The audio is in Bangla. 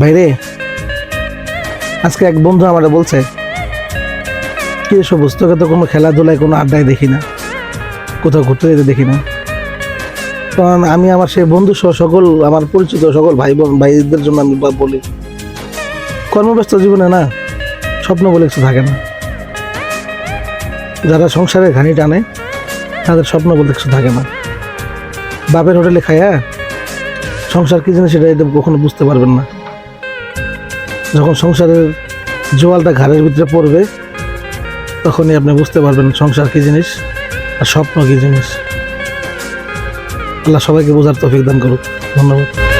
ভাইরে, আজকে এক বন্ধু আমারে বলছে, কি এসব পুস্তকে তো কোনো খেলাধুলায় কোনো আড্ডায় দেখি না, কোথাও ঘুরতে যেতে দেখি না। কারণ আমি আমার সেই বন্ধু সহ সকল, আমার পরিচিত সকল ভাই বোন ভাইদের জন্য আমি বলি, কর্মব্যস্ত জীবনে না, স্বপ্ন বলে কিছু থাকে না। যারা সংসারে ঘানি টানে, তাদের স্বপ্ন বলতে কিছু থাকে না। বাপের হোটেলে খায়া, সংসার কি জিনিস সেটা কখনো বুঝতে পারবেন না। যখন সংসারের জোয়ালটা ঘাড়ের ভিতরে পড়বে, তখনই আপনি বুঝতে পারবেন সংসার কী জিনিস আর স্বপ্ন কী জিনিস। আল্লাহ সবাইকে বোঝার তফিক দান করুক। ধন্যবাদ।